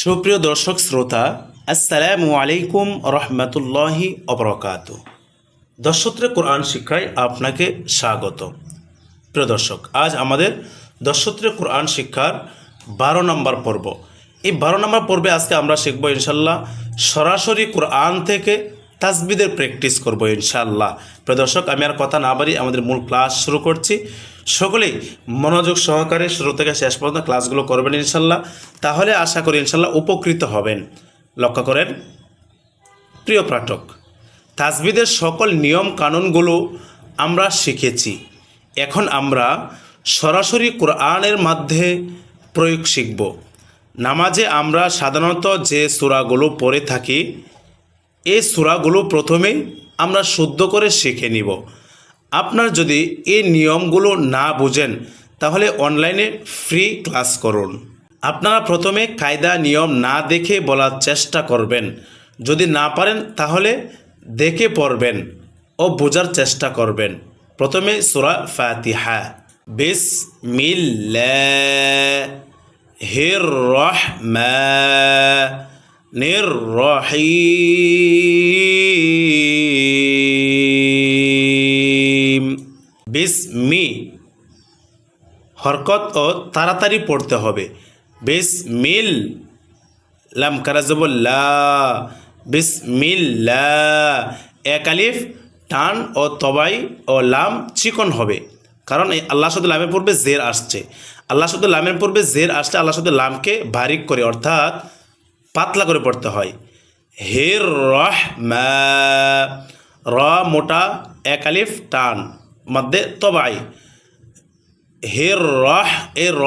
সুপ্রিয় দর্শক শ্রোতা, আসসালামু আলাইকুম রহমতুল্লাহি অবরকাত। দর্শত্রে কোরআন শিক্ষায় আপনাকে স্বাগত প্রিয় দর্শক, আজ আমাদের দর্শত্রে কোরআন শিক্ষার বারো নম্বর পর্ব। এই বারো নম্বর পর্বে আজকে আমরা শিখব ইনশাল্লাহ সরাসরি কোরআন থেকে তাসবিদের প্র্যাকটিস করব ইনশাল্লাহ প্রিয় দর্শক, আমি আর কথা না বাড়ি আমাদের মূল ক্লাস শুরু করছি। সকলেই মনোযোগ সহকারে শুরু থেকে শেষ পর্যন্ত ক্লাসগুলো করবেন ইনশাল্লাহ। তাহলে আশা করি ইনশাল্লাহ উপকৃত হবেন। লক্ষ্য করেন, প্রিয় পাঠক, তাসবিদের সকল নিয়ম কানুনগুলো আমরা শিখেছি। এখন আমরা সরাসরি কোরআনের মধ্যে প্রয়োগ শিখব। নামাজে আমরা সাধারণত যে সূরাগুলো পড়ে থাকি, এই সূরাগুলো প্রথমেই আমরা শুদ্ধ করে শিখে নিব। আপনার যদি এই নিয়মগুলো না বুঝেন, তাহলে অনলাইনে ফ্রি ক্লাস করুন। আপনারা প্রথমে কায়দা নিয়ম না দেখে বলার চেষ্টা করবেন। যদি না পারেন, তাহলে দেখে পড়বেন ও বোঝার চেষ্টা করবেন। প্রথমে সুরা ফাতিহা। বিস হির রহমা নির রহিম। বিসমি হরকত ও তাড়াতাড়ি পড়তে হবে। বিসমিল লাম কারাজবুল্লা বিসমিল্লা এক আলিফ, টান ও তবাই ও লাম চিকন হবে। কারণ এই আল্লাহ শুধু লামের পূর্বে জের আসছে। আল্লাহ শুধু লামের পূর্বে জের আসলে আল্লাহ শুধু লামকে ভারিক করে, অর্থাৎ পাতলা করে পড়তে হয়। হের রহ র মোটা, এক আলিফ, টান। মধ্যে তবাই। হের রহ, এ র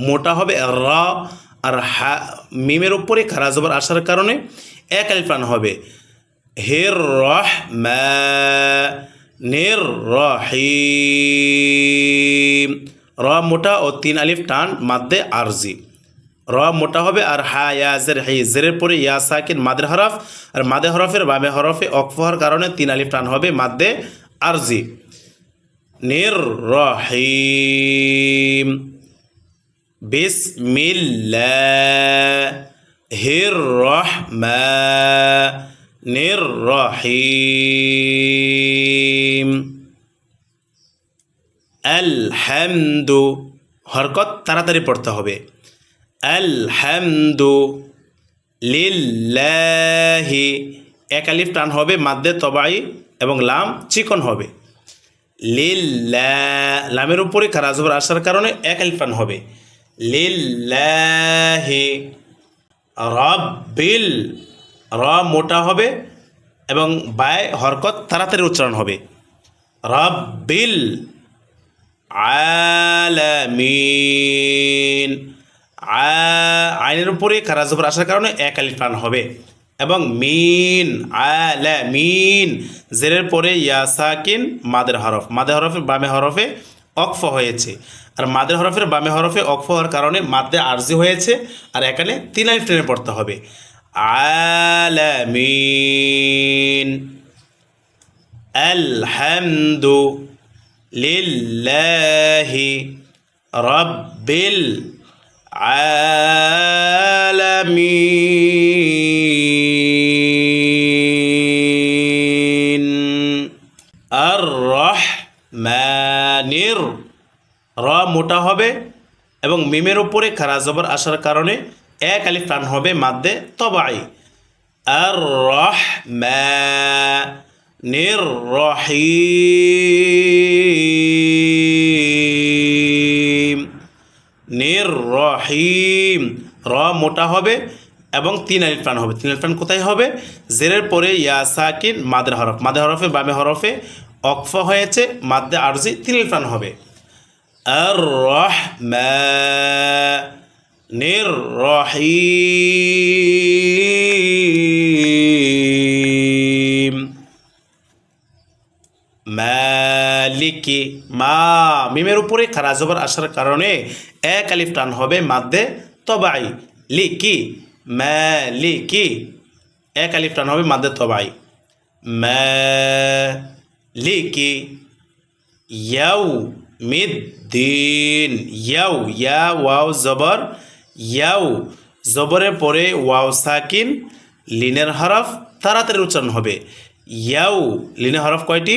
মোটা হবে র আর হা, মিমের উপরে খারা জবর আসার কারণে এক আলিফ টান হবে। হের রহ নের রহিম। র মোটা ও তিন আলিফ টান মাদ্দে আরজি। র মোটা হবে আর হা, ইয়া, জের, হি, জেরের পরে ইয়া, সাকিন, মাদের হরফ। আর মাদে হরফের বামে হরফে অকফহর কারণে তিন আলিফ টান হবে মাদ্দে আরজি। রহিম বিসমিল্লাহ। হির রহমা নির রহিম আলহামদু। হরকত তাড়াতাড়ি পড়তে হবে। আলহামদু লিল্লাহি। এক আলিফ টান হবে, মাদ্দে তবাই এবং লাম চিকন হবে। লামের উপরে খারাজবর আসার কারণে এক আলিফ টান হবে। রব্বিল র মোটা হবে এবং বায় হরকত তাড়াতাড়ি উচ্চারণ হবে। রব্বিল আলামিন আইনের উপরে খারাজবর আসার কারণে এক আলিফ টান হবে। এবং মিন, আলা, মিন, জেরের পরে ইয়াসাকিন, মাদের হরফ। মাদের হরফের বামে হরফে অকফ হয়েছে। আর মাদের হরফের বামে হরফে অকফ হওয়ার কারণে মাদ্দে আরজি হয়েছে। আর এখানে তিন আলিফ টেনে পড়তে হবে। আলামিন আলহামদু লিল্লাহি রব্বিল আলামিন। আর রহ রহমানির র মোটা হবে এবং মিমের উপরে খারা জবর আসার কারণে এক আলিফ টান হবে মাদ্দে তবাই। আর রহ রহমানির রহিম। রহিম। র মোটা হবে এবং তিন আলিফ টান হবে। তিন আলিফ টান কোথায় হবে? জেরের পরে ইয়াসাকিন, মাদের হরফ। মাদে হরফে, বামে হরফে অকফ হয়েছে, মাদ্দে আরজি তিন আলিফ টান হবে। আর রহমানির রহিম। মালিকি মা মিমের উপরে খারা জবর আসার কারণে এক আলিফ টান হবে মাদ্দে তবাই লি কি লিকি, মালিকি। এক আলিফ টান হবে মাদ্দে তবাই, মালিকি। ইয়াউ মিদ্দিন ইয়াউ, ইয়া, ওয়াও, জবর, ইয়াউ। জবরের পরে ওয়াও, সাকিন, লিনের হরফ তাড়াতাড়ি উচ্চারণ হবে। ইয়াও লিনের হরফ কয়টি?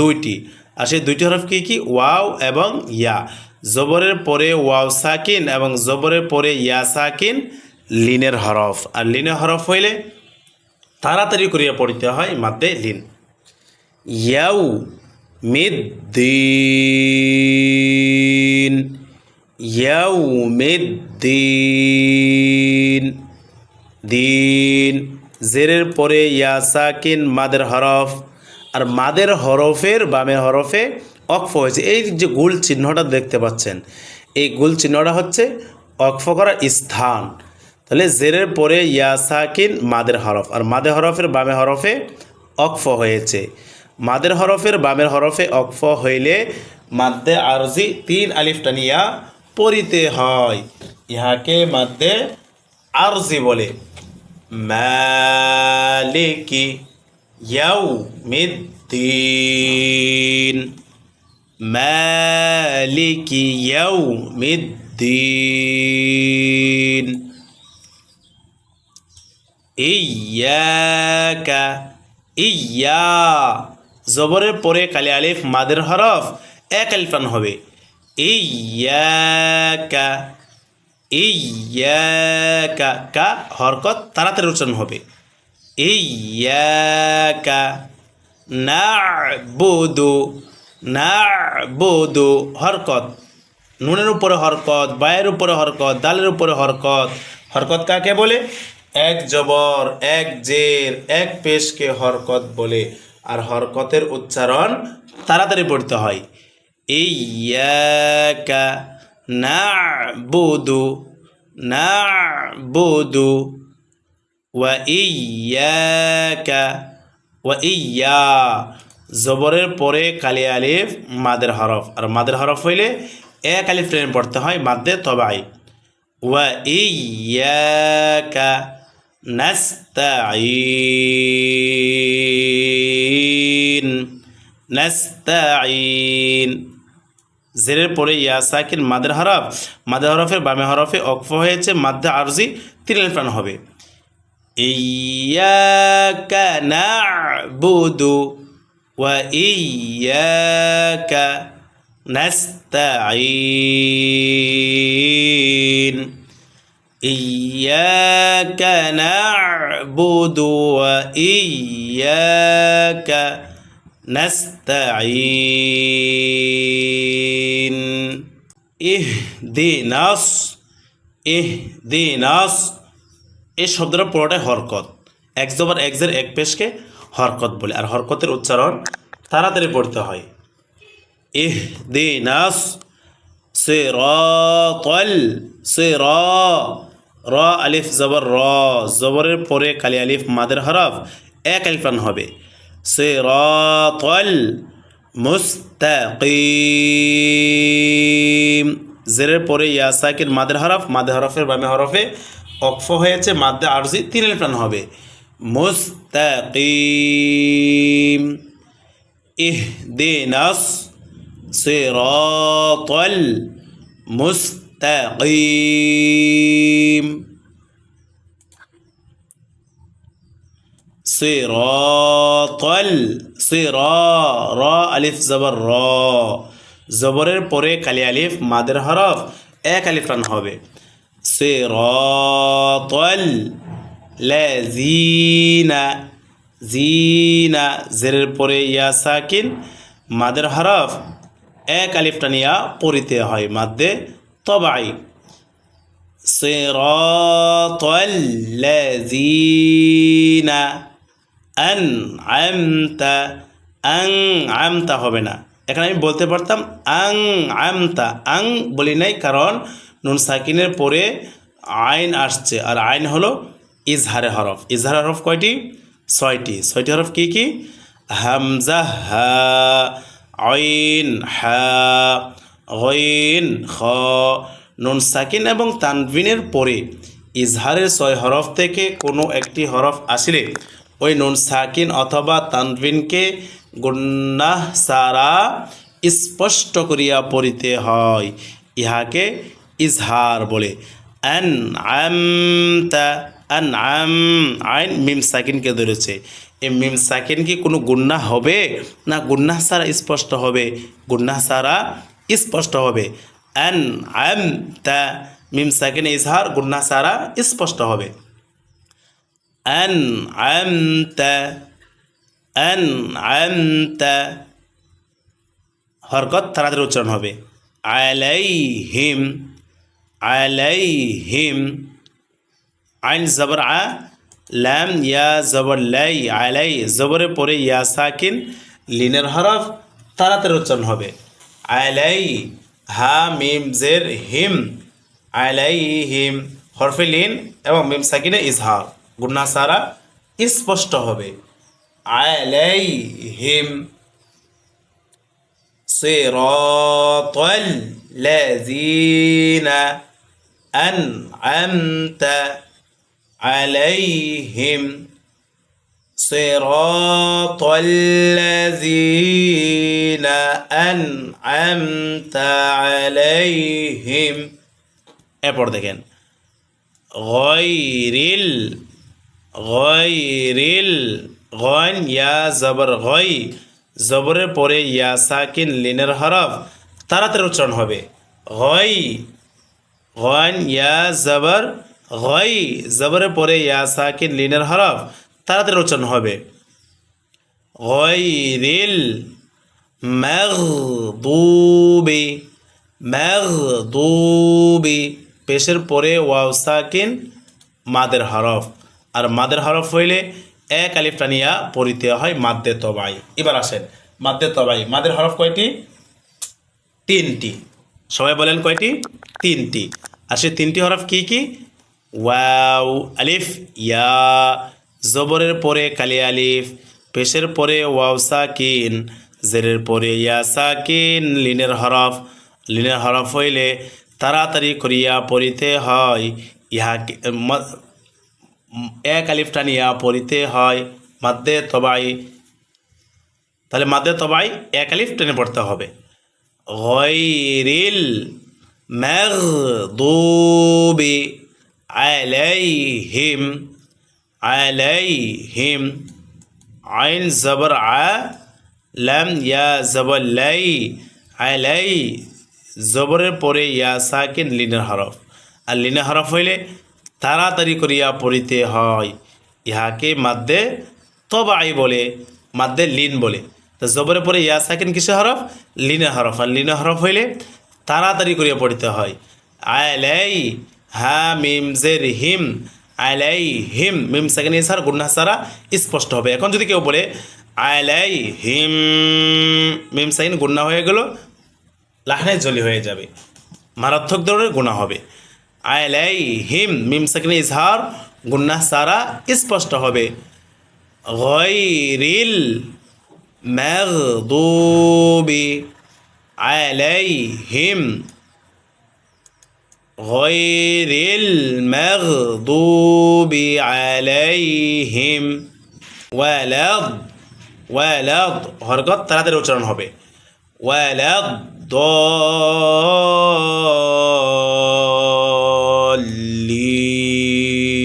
দুইটি। আর সেই দুইটি হরফ কী কী? ওয়াও এবং ইয়া। জবরের পরে ওয়াও সাকিন এবং জবরের পরে ইয়া সাকিন লিনের হরফ। আর লিনের হরফ হইলে তাড়াতাড়ি করিয়া পড়িতে হয় মাতে লিন। ইয়াউ মিদ্দিন। ইয়াউ মিদ্দিন। দিন। জেরের পরে ইয়া সাকিন মাদের হরফ। আর মাদের হরফের বামের হরফে অক্ফ হয়েছে। এই যে গুল চিহ্নটা দেখতে পাচ্ছেন, এই গুল চিহ্নটা হচ্ছে অক্ফ করার স্থান। তাহলে জেরের পরে ইয়াসাকিন মাদের হরফ। আর মাদের হরফের বামে হরফে অক্ফ হয়েছে। মাদের হরফের বামের হরফে অক্ফ হইলে মাদ্দে আরজি তিন আলিফ টানিয়া পড়িতে হয়। ইহাকে মাদ্দে আরজি বলে। মালিকি ইয়াউমিদ্দিন মালিকি ইয়াউমিদ্দিন ইয়াকা ইয়া জবরের পরে কালি আলিফ মাদের হরফ এক আলিফান হবে ইয়াকা ইয়াকা কা হরকত তাড়াতাড়ি উচ্চারণ হবে ইয়াকা নাবুদু নাবুদু হরকত নুনের উপরে হরকত, বায়ের উপরে হরকত, দালের উপরে হরকত। হরকত কাকে বলে? এক জবর, এক জের, এক পেশকে হরকত বলে। আর হরকতের উচ্চারণ তাড়াতাড়ি পড়তে হয়। ইয়াকা নাবুদু নাবুদু ওয়া ইয়াকা ওয়া ইয়া জবরের পরে কালি আলিফ, মাদের হরফ। আর মাদের হরফ হইলে এক আলিফ ট্রেন পড়তে হয় মাদ্দে তবাই। ওয়া ইয়াকা নাস্তাঈন নাস্তাঈন। জেরের পরে ইয়া সাকিন মাদের হরফ। মাদের হরফের বামে হরফে অক্ফ হয়েছে মাদ্দে আরজি, তিন আলিফান হবে। إياك نعبد وإياك نستعين. إياك نعبد وإياك نستعين. اهدنا اهدنا এই শব্দটা পুরোটাই হরকত। এক জবর একজের এক পেশকে হরকত বলে। আর হরকতের উচ্চারণ তাড়াতাড়ি পড়তে হয়। ইহ দি নাস সিরাতাল সে র র আলিফ জবর র। জবরের পরে কালি আলিফ মাদের হরফ এক আলিফান হবে। সিরাতাল মুস্তাকিম। জেরের পরে ইয়া সাকিন মাদের হরফ, মাদের হরফের বামে হরফে অক্ফ হয়েছে, মাদ্দে আরজি তিন আলিফান হবে। মুস্তাকিম। ইহদিনাস সিরাতাল আলিফ, জবর, র। জবরের পরে কালি আলিফ, মাদের হরফ, এক আলিফ রান হবে। সিরাতাল লাযিনা, জিনা, জেরের পরে ইয়া সাকিন, মাদের হরফ, এক আলিফ টানিয়া পড়িতে হয় মাদ্দে তবাই। সিরাতাল লাযিনা আনআমতা আনআমতা হবে না। এখানে আমি বলতে পারতাম আং আমতা, আং বলি নাই কারণ নুন সাকিনের পরে আইন আসছে। আর আইন হলো ইজহারে হরফ। ইজহার হরফ কয়টি? ছয়টি। ছয়টি হরফ কি কি? হামজা, হা, আইন, হা, গইন, খ। নুন সাকিন এবং তানভিনের পরে ইজহারের ছয় হরফ থেকে কোনো একটি হরফ আসলে ওই নুন সাকিন অথবা তানভিনকে গুন্নাহ সারা স্পষ্ট করিয়া পড়িতে হয়। ইহাকে ইজহার বলে। আন আমতা আন আম আইন মিম সাকিনকে ধরেছে। এই মিম সাকিন কি কোনো গুন্না হবে? না, গুন্না সারা স্পষ্ট হবে। গুন্না সারা স্পষ্ট হবে। আন আমতা মিম সাকিন ইজহার, গুন্না সারা স্পষ্ট হবে। আন আমতা আন আমতা হরকত তাড়াতাড়ি উচ্চারণ হবে। আলাইহিম আলাইহিম আইন জবর আ লাম ইয়া জবর লাই আলাই জবরের পরে ইয়া সাকিন লিনের হরফ তাড়াতাড়ি উচ্চারণ হবে۔ আলাই হা মিম জের হিম আলাই হিম হরফে লিন এবং মিম সাকিনে ইজহার গুন্না সারা স্পষ্ট হবে۔ আলাই হিম صراط الذين أنعمت عليهم صراط الذين أنعمت عليهم এরপর দেখেন গয়রিল গয়রিল গন ইয়া জবর গই জবরের পরে ইয়া সাকিন লিনের হরফ তাড়াতাড়ি উচ্চারণ হবে। গই গন ইয়া, জবর, গই, জবরের পরে ইয়া সাকিন লিনের হরফ তাড়াতাড়ি উচ্চারণ হবে। গয়রিল মাগদুবি মাগদুবি, পেশের পরে ওয়াও সাকিন মাদের হরফ। আর মাদের হরফ হইলে এক আলিফ টানিয়া পড়িতে হয় মাদ্দে তবাই। এবার আসেন, মাদ্দে তবাই। মাদের হরফ কয়টি? তিনটি। সবাই বলেন কয়টি? তিনটি। আর সেই তিনটি হরফ কি কি? ওয়াও, আলিফ, ইয়া, জবরের পরে কালি আলিফ, পেশের পরে ওয়াও সাকিন, জেরের পরে ইয়া সাকিন, লিনের হরফ। লিনের হরফ হইলে তাড়াতাড়ি করিয়া পড়িতে হয় ইহাকে ম- এক আলিফ টানিয়া পড়িতে হয়, মাদ্দে তবাই, তাহলে মাদ্দে তবাই এক আলিফ টেনে পড়তে হবে। গয়রিল মাগদুবি আলাইহিম আলাইহিম আইন জবর আ, লাম ইয়া জবর লাই, আলাই জবরের পরে ইয়া সাকিন লিনের হরফ। আর লিনের হরফ হইলে তাড়াতাড়ি করিয়া পড়িতে হয়। ইহাকে মাদ্দে তবাই বলে, মাদ্দে লিন বলে। তো জবরে পরে ইয়া সাকিন কিসে হরফ? লিনের হরফ। আর লিনের হরফ হইলে তাড়াতাড়ি করিয়া পড়িতে হয়। আলাই হা মিম জের হিম আলাই হিম মিম সাকিন ইসার গুন্না সারা স্পষ্ট হবে। এখন যদি কেউ বলে আলাই হিম, মিম সাকিন গুন্না হয়ে গেল, লাহনে জলি হয়ে যাবে। মারাত্মক ধরনের গুণা হবে। আলাই হিম মিম সাকিনে ইজহার গুন্না সারা স্পষ্ট হবে। গয়রিল মাগদুবি আলাইহিম গয়রিল মাগদুবি আলাইহিম ওয়ালাদ ওয়ালাদ, হরকত তাড়াতাড়ি উচ্চারণ হবে। ওয়ালাদ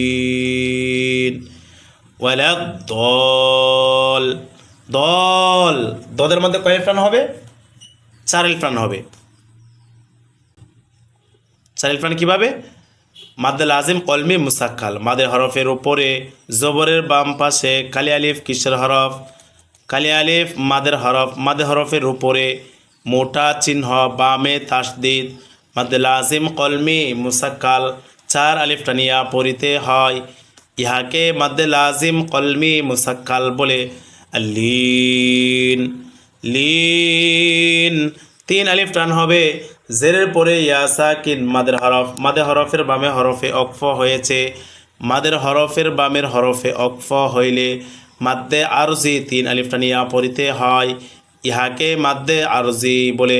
الضالين ولا الضال দল দদের মধ্যে কয় প্রাণ হবে চার প্রাণ হবে চার প্রাণ কিভাবে মাদ্দে আজিম কলমি মুসাক্কাল মাদের হরফের উপরে জবরের বাম পাশে কালি আলিফ কিসের হরফ কালি আলিফ মাদের হরফ মাদের হরফের উপরে মোটা চিহ্ন বামে তাসদিদ মাদ্দে লাজিম কলমি মুসাক্কাল, চার আলিফ টানিয়া পড়িতে হয়। ইহাকে মাদ্দে লাজিম কলমি মুসাক্কাল বলে। লিন লিন, তিন আলিফ টান হবে। জেরের পরে ইয়াসাকিন, মাদের হরফ, মাদের হরফের বামে হরফে অক্ফ হয়েছে। মাদের হরফের বামের হরফে অক্ফ হইলে মাদ্দে আরজি তিন আলিফ টানিয়া পড়িতে হয়। ইহাকে মাদ্দে আরজি বলে।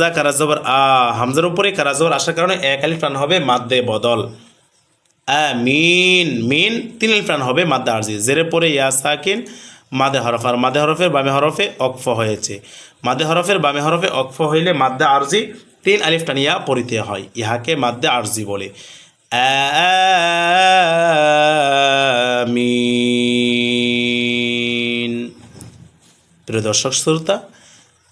হামজা কারাজবর, আ, হামজার উপরে কারাজবর আসার কারণে এক আলিফ টান হবে মাদ্দে বদল। মিন মিন, তিন আলিফ টান হবে মাদ্দা আরজি। জেরে পরে ইয়া সাকিন, মাদে হরফ। আর মাদে হরফের বামে হরফে অক্ফ হয়েছে। মাদে হরফের বামে হরফে অক্ফ হইলে মাদ্দা আরজি তিন আলিফ টানিয়া পড়িতে হয়। ইহাকে মাদ্দে আরজি বলে। প্রিয় দর্শক, শ্রোতা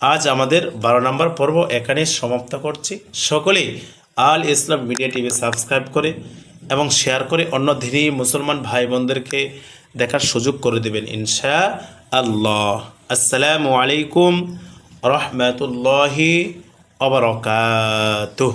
আজ আমাদের বারো নম্বর পর্ব এখানে সমাপ্ত করছি। সকলেই Al Islam media TV subscribe করে এবং শেয়ার করে অন্য ধীরে মুসলমান ভাই বোনদেরকে দেখার সুযোগ করে দেবেন ইনশা আল্লাহ আসসালামু আলাইকুম রহমতুল্লাহি অবরকাতুহ